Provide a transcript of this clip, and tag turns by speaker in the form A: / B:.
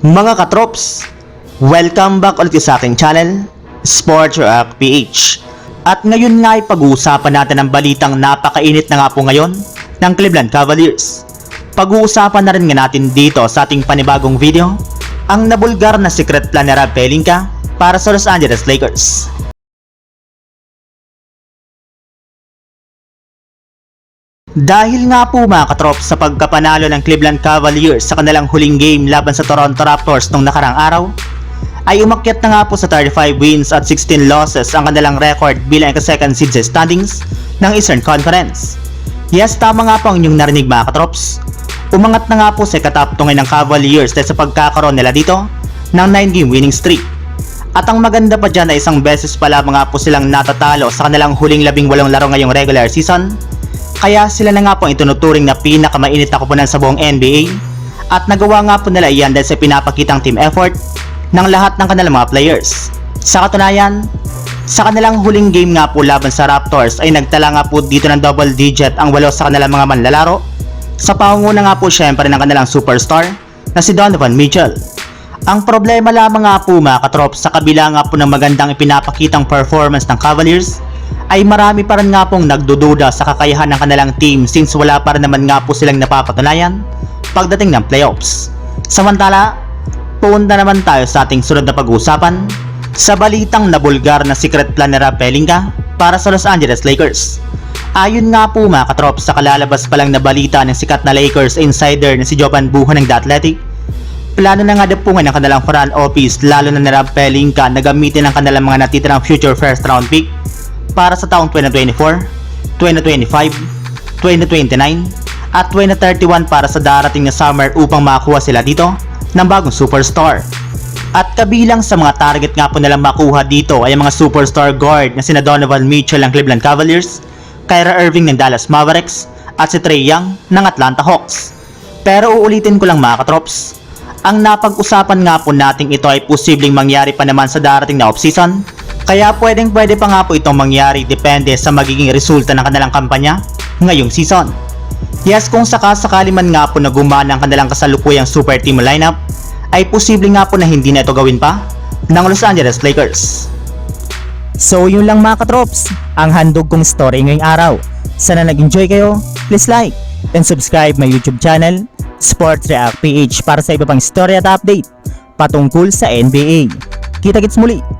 A: Mga katrops, welcome back ulit sa aking channel, Sports React PH. At ngayon nga ay pag-uusapan natin ang balitang napakainit na nga po ngayon ng Cleveland Cavaliers. Pag-uusapan na rin nga natin dito sa ating panibagong video, ang nabulgar na secret plan ni Rob Pelinka para sa Los Angeles Lakers. Dahil nga po mga katrop sa pagkapanalo ng Cleveland Cavaliers sa kanilang huling game laban sa Toronto Raptors nung nakarang araw, ay umakyat na nga po sa 35 wins at 16 losses ang kanilang record bilang ika-second seed sa standings ng Eastern Conference. Yes, tama nga po ang inyong narinig mga katrops. Umangat na nga po sa ikatap tungay ng Cavaliers dahil sa pagkakaroon nila dito ng 9 game winning streak. At ang maganda pa dyan ay isang beses pa lamang nga po silang natatalo sa kanilang huling labing walong laro ngayong regular season kaya sila na nga po ang itinuturing na pinakamainit na kupunan sa buong NBA at nagawa nga po nila iyan dahil sa pinapakitang team effort ng lahat ng kanilang mga players. Sa katunayan, sa kanilang huling game nga po laban sa Raptors ay nagtala nga po dito ng double digit ang walo sa kanilang mga manlalaro sa pangunguna nga po syempre ng kanilang superstar na si Donovan Mitchell. Ang problema lamang nga po mga katrop sa kabila nga po ng magandang ipinapakitang performance ng Cavaliers ay marami pa rin nga pong nagdududa sa kakayahan ng kanilang team since wala pa rin naman nga po silang napapatunayan pagdating ng playoffs. Samantala, punta naman tayo sa ating sunod na pag-uusapan sa balitang nabulgar na secret plan ni Pelinka para sa Los Angeles Lakers. Ayon nga po mga katrop sa kalalabas pa lang na balita ng sikat na Lakers insider na si Jovan Buho ng The Athletic, plano na nga ngayon ng kanilang front office lalo na ni Rob na gamitin ang kanilang mga natitirang future first round pick para sa taong 2024, 2025, 2029, at 2031 para sa darating na summer upang makakuha sila dito ng bagong superstar. At kabilang sa mga target nga po nilang makuha dito ay ang mga superstar guard na sina Donovan Mitchell ng Cleveland Cavaliers, Kyra Irving ng Dallas Mavericks, at si Trey Young ng Atlanta Hawks. Pero uulitin ko lang mga katrops, ang napag-usapan nga po nating ito ay posibleng mangyari pa naman sa darating na offseason kaya pwedeng pwede pa nga po itong mangyari depende sa magiging resulta ng kanilang kampanya ngayong season. Yes, kung sakasakali man nga po na gumana ang kanilang kasalukuyang super team lineup, ay posible nga po na hindi na ito gawin pa ng Los Angeles Lakers.
B: So yun lang mga katrops, ang handog kong story ngayong araw. Sana nag-enjoy kayo, please like and subscribe my YouTube channel, Sports React PH para sa iba pang story at update patungkol sa NBA. Kita-kits muli